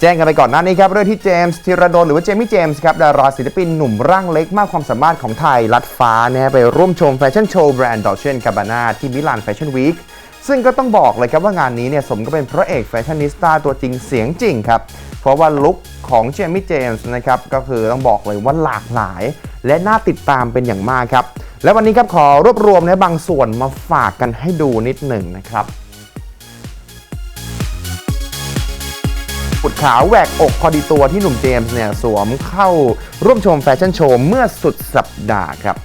แจ้งกันไปก่อนหน้านี้ครับเรื่องที่เจมส์ธีรดลหรือว่าเจมี่เจมส์ครับดาราศิลปินหนุ่มร่างเล็กมากความสามารถของไทยลัดฟ้านะไปร่วมชมแฟชั่นโชว์แบรนด์ดอเชนกาบานาที่มิลานแฟชั่นวีคซึ่งก็ต้องบอกเลยครับว่างานนี้เนี่ยสมก็เป็นพระเอกแฟชั่นนิสต้าตัวจริงเสียงจริงครับ เพราะว่าลุคของเจมี่เจมส์นะครับก็คือต้องบอกเลยว่าหลากหลาย และน่าติดตามเป็นอย่างมากครับ และวันนี้ครับขอรวบรวมในบางส่วนมาฝากกันให้ดูนิดหนึ่งนะครับ ปุดขาวแหวกอกพอดีตัวที่หนุ่มเจมส์เนี่ยสวมเข้าร่วมชมแฟชั่นโชว์เมื่อสุดสัปดาห์ครับ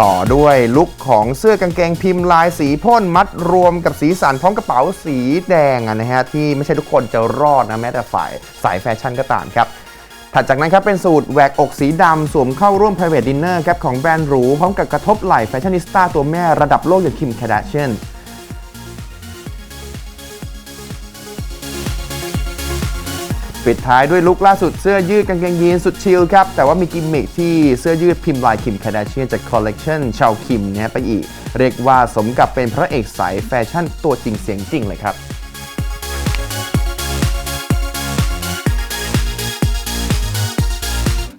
ต่อด้วยลุคของเสื้อกางเกงพิมพ์ลายสีพ่นมัดรวมกับสีสันพร้อมกระเป๋าสีแดงอะนะฮะที่ไม่ใช่ทุกคนจะรอดนะแม้แต่ฝ่ายสายแฟชั่นก็ตามครับถัดจากนั้นครับเป็นสูตรแหวกอกสีดำสวมเข้าร่วม private dinner ครับของแบรนด์หรูพร้อมกับกระทบไหล่แฟชั่นนิสต้าตัวแม่ระดับโลกอย่างคิมคาดาเชียน ปิดท้ายด้วยลุคล่าสุดเสื้อยืดกางเกงยีนสุดชิลครับ แต่ว่ามีกิมมิคที่เสื้อยืดพิมพ์ลายคิมคาดาเชียนจากคอลเลกชันชาวคิมนะไปอีก เรียกว่าสมกับเป็นพระเอกสายแฟชั่นตัวจริงเสียงจริงเลยครับ